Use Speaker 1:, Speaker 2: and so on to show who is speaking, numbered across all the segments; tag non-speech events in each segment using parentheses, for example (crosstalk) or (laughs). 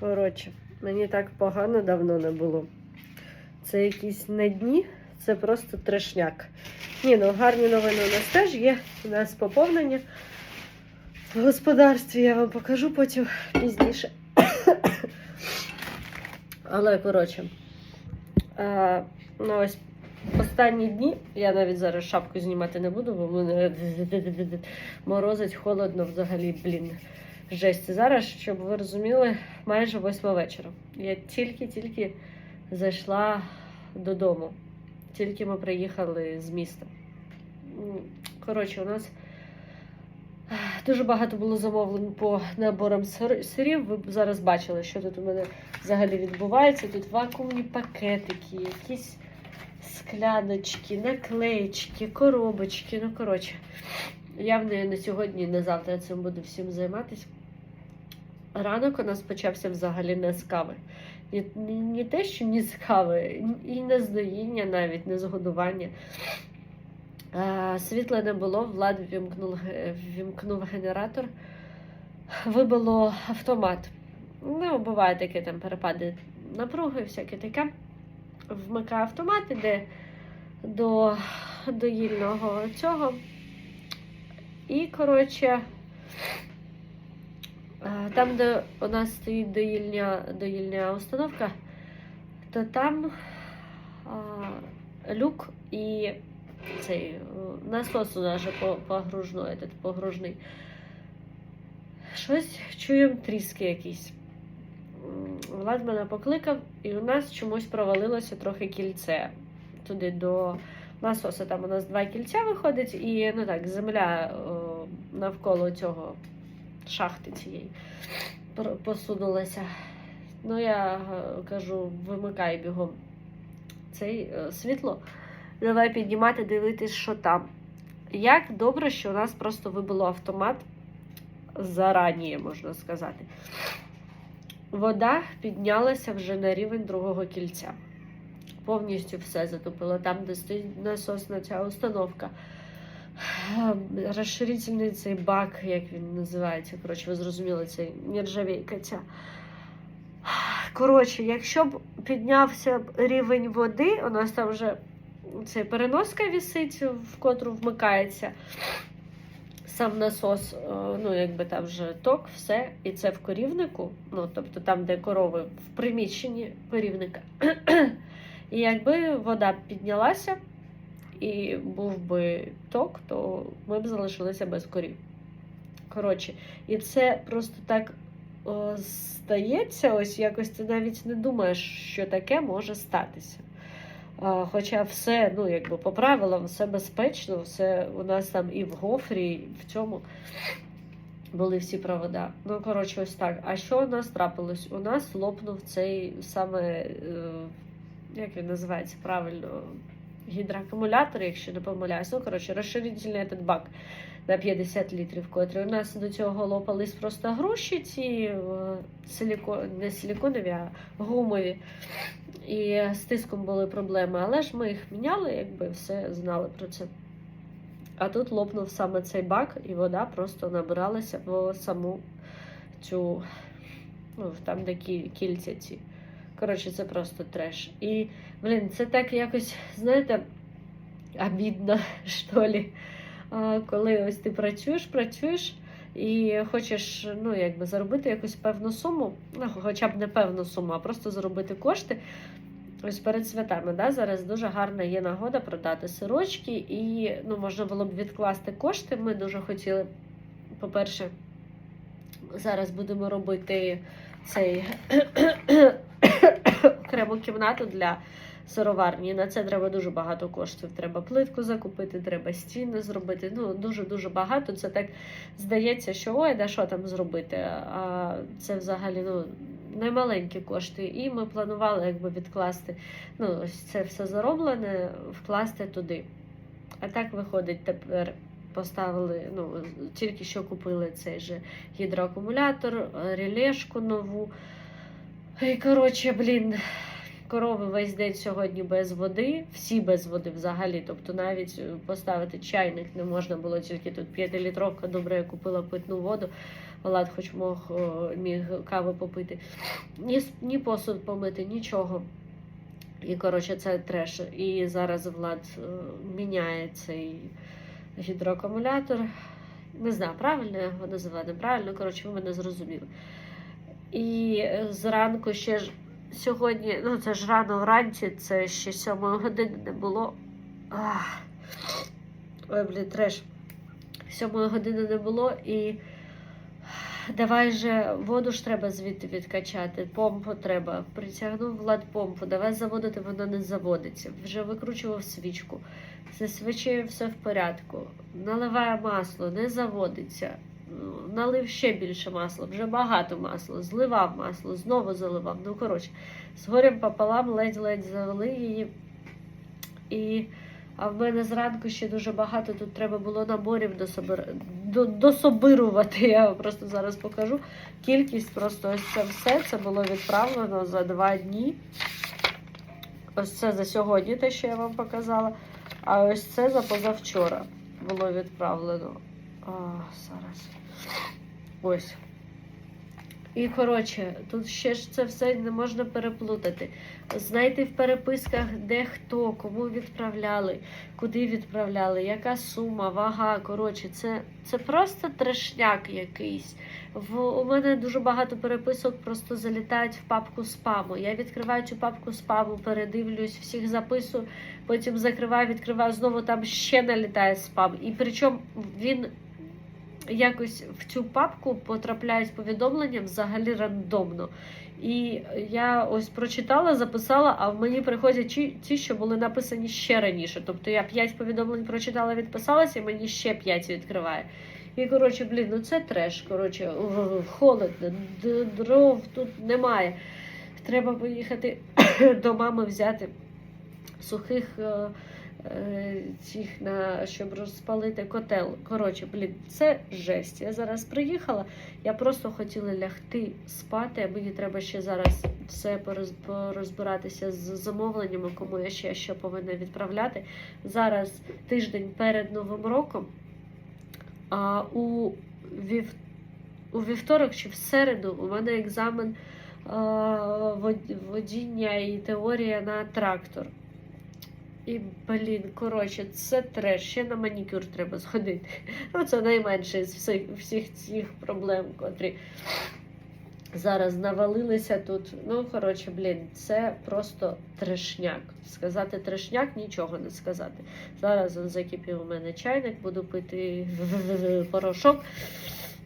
Speaker 1: Коротше, мені так погано давно не було. Це якісь на дні, це просто трешняк. Ні, ну гарні новини у нас теж є. У нас поповнення в господарстві. Я вам покажу потім пізніше. Але коротше, а, ну ось останні дні я навіть зараз шапку знімати не буду, бо мене (laughs) морозить холодно взагалі, блін. Жесть. Зараз, щоб ви розуміли, майже восьма вечора. Я тільки-тільки зайшла додому. Тільки ми приїхали з міста. Коротше, у нас дуже багато було замовлень по наборам сирів. Ви зараз бачили, що тут у мене взагалі відбувається. Тут вакуумні пакетики, якісь скляночки, наклеєчки, коробочки. Ну, коротше, я в на сьогодні і на завтра цим буду всім займатися. Ранок у нас почався взагалі не з кави. Ні, те, що ні з кави, і не з доїння навіть, не з годування. Світла не було, Влад вімкнув, генератор, вибило автомат. Ну, буває таке там перепади напруги, всяке таке. Вмикає автомат, іде до доїльного цього. І, коротше, там, де у нас стоїть доїльня, доїльня установка, то там а, люк і цей е, насос у нас же по- погружной, этот погружний. Щось чуємо тріски якісь. Влад мене покликав, і у нас чомусь провалилося трохи кільце туди до насоса. Там у нас два кільця виходить, і ну так, земля о, навколо цього шахти цієї посунулася. Ну, я е, кажу, вимикай бігом цей е, світло. Давай піднімати, дивитись, що там. Як добре, що у нас просто вибило автомат зарані, можна сказати. Вода піднялася вже на рівень другого кільця. Повністю все затопило. Там, де стоїть насосна ця установка. Розширительний цей бак, як він називається. Коротше, ви зрозуміли, це нержавійка ця. Коротше, якщо б піднявся рівень води, у нас там вже ця переноска вісить, в котру вмикається сам насос, е, ну якби там вже ток, все, і це в корівнику, ну тобто там, де корови в приміщенні корівника. І якби вода піднялася і був би ток, то ми б залишилися без корів. Коротше, і це просто так о, стається, ось якось ти навіть не думаєш, що таке може статися. А, Хоча все, ну, якби по правилам, все безпечно, все у нас там і в гофрі, і в цьому були всі провода. Ну, коротше, ось так. А що у нас трапилось? У нас лопнув цей саме, е, як він називається правильно, гідроакумулятор, якщо не помиляюсь. Ну, коротше, розширительний этот бак на 50 літрів, котрий у нас до цього лопались просто груші, ці е, силіко... не силіконові, а гумові. І з тиском були проблеми, але ж ми їх міняли, якби все знали про це. А тут лопнув саме цей бак, і вода просто набиралася в саму цю, ну, там, де кільця ці. Коротше, це просто треш. І, блін, це так якось, знаєте, обідно, (laughs) що лі. Коли ось ти працюєш, працюєш і хочеш ну, якби заробити якусь певну суму, ну, хоча б не певну суму, а просто заробити кошти. Ось перед святами, да, зараз дуже гарна є нагода продати сирочки, і ну, можна було б відкласти кошти. Ми дуже хотіли, по-перше, зараз будемо робити цей окрему кімнату для сироварні. На це треба дуже багато коштів. Треба плитку закупити, треба стіни зробити. Ну, дуже-дуже багато. Це так здається, що ой, да що там зробити. А це взагалі ну, немаленькі кошти. І ми планували якби відкласти ну, ось це все зароблене, вкласти туди. А так виходить тепер. Поставили, ну, тільки що купили цей же гідроакумулятор, релешку нову. І коротше, блін, Корови весь день сьогодні без води, всі без води взагалі. Тобто навіть е, поставити чайник не можна було, тільки тут 5-літровка. Добре, я купила питну воду. Влад хоч мог міг каву попити. Ні, ні посуд помити, нічого. І коротше, це треш. І зараз Влад е, міняє цей гідроакумулятор. Не знаю, правильно я його називаю, неправильно. Коротше, ви мене зрозуміли. І е, зранку ще ж сьогодні, ну це ж рано вранці, це ще сьомої години не було. Ах. Ой, блін, треш. Сьомої години не було і давай же воду ж треба звідти відкачати, помпу треба. Притягнув влад помпу, давай заводити, вона не заводиться. Вже викручував свічку. Зі свічею все в порядку. Наливає масло, не заводиться. Налив ще більше масла, вже багато масла, зливав масло, знову заливав. Ну, коротше, з горем пополам ледь-ледь завели її. І, а в мене зранку ще дуже багато тут треба було наборів дособир... дособирувати. Я вам просто зараз покажу. Кількість просто ось це все це було відправлено за два дні. Ось це за сьогодні, те, що я вам показала. А ось це за позавчора було відправлено. А, зараз. Ось. І коротше, тут ще ж це все не можна переплутати. Знайти в переписках, де хто, кому відправляли, куди відправляли, яка сума, вага. Коротше, це, це просто трешняк якийсь. В, у мене дуже багато переписок просто залітають в папку спаму. Я відкриваю цю папку спаму, передивлюсь, всіх записую, потім закриваю, відкриваю, знову там ще налітає спам. І причому він якось в цю папку потрапляють повідомлення взагалі рандомно. І я ось прочитала, записала, а в мені приходять ті, що були написані ще раніше. Тобто я 5 повідомлень прочитала, відписалася, і мені ще 5 відкриває. І коротше, блін, ну це треш. Коротше, холодно, дров тут немає. Треба поїхати (coughs) до мами взяти сухих е, цих на щоб розпалити котел. Коротше, блін, це жесть. Я зараз приїхала. Я просто хотіла лягти спати, а мені треба ще зараз все порозбиратися з замовленнями, кому я ще що повинна відправляти. Зараз тиждень перед Новим роком. А у, вів... у вівторок чи в середу у мене екзамен водіння і теорія на трактор. І, блін, коротше, це треш. Ще на манікюр треба сходити. (laughs) Ну, це найменше з всіх, всіх цих проблем, котрі зараз навалилися тут. Ну, коротше, блін, це просто трешняк. Сказати трешняк, нічого не сказати. Зараз он закипів у мене чайник, буду пити (laughs) порошок.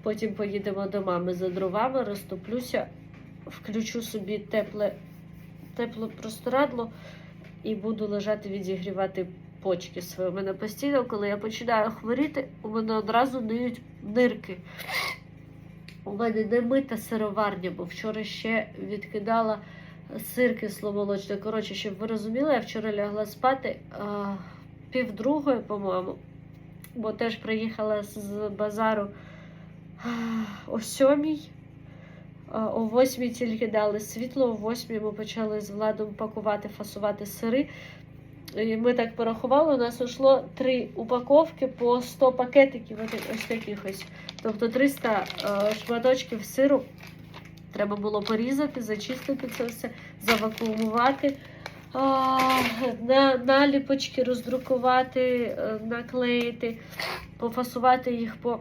Speaker 1: Потім поїдемо до мами за дровами, розтоплюся, включу собі тепле, тепле простирадло і буду лежати відігрівати почки свої. У мене постійно, коли я починаю хворіти, у мене одразу ниють нирки. У мене не мита сироварня, бо вчора ще відкидала сир кисломолочний. Коротше, щоб ви розуміли, я вчора лягла спати а, півдругої, по-моєму, бо теж приїхала з базару о сьомій. О восьмій тільки дали світло, о восьмій ми почали з владом пакувати, фасувати сири. І ми так порахували, у нас йшло три упаковки по 100 пакетиків ось таких ось. Тобто 300 е, шматочків сиру треба було порізати, зачистити це все, завакуумувати, наліпочки роздрукувати, е, наклеїти, пофасувати їх по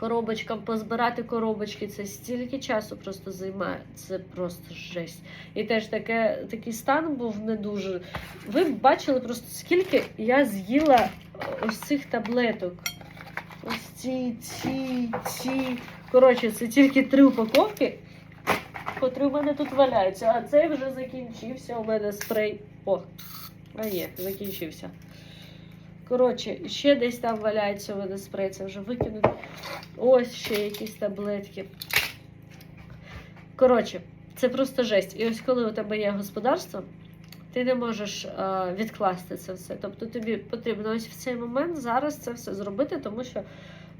Speaker 1: коробочкам, позбирати коробочки. Це стільки часу просто займає. Це просто жесть. І теж таке, такий стан був не дуже. Ви б бачили просто скільки я з'їла ось цих таблеток. Ось ці, ці, ці. Коротше, це тільки три упаковки, котрі у мене тут валяються. А цей вже закінчився. У мене спрей. О, а є, закінчився. Коротше, ще десь там валяється мене це вже викинути. Ось ще якісь таблетки. Коротше, це просто жесть. І ось коли у тебе є господарство, ти не можеш е, відкласти це все. Тобто тобі потрібно ось в цей момент зараз це все зробити, тому що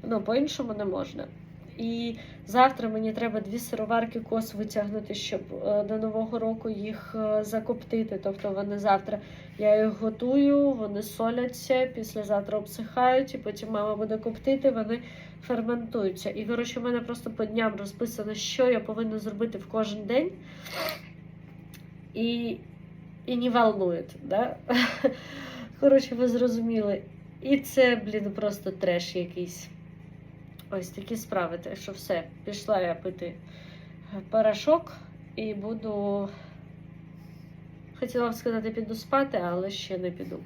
Speaker 1: ну, по-іншому не можна. І завтра мені треба дві сироварки кос витягнути, щоб е, до Нового року їх е, закоптити. Тобто вони завтра я їх готую, вони соляться, післязавтра обсихають, і потім мама буде коптити, вони ферментуються. І коротше, в мене просто по дням розписано, що я повинна зробити в кожен день. І, і не волнує, да? (laughs) Коротше, ви зрозуміли. І це, блін, просто треш якийсь. Ось такі справи. Так що все, пішла я пити порошок і буду. Хотіла б сказати, піду спати, але ще не піду.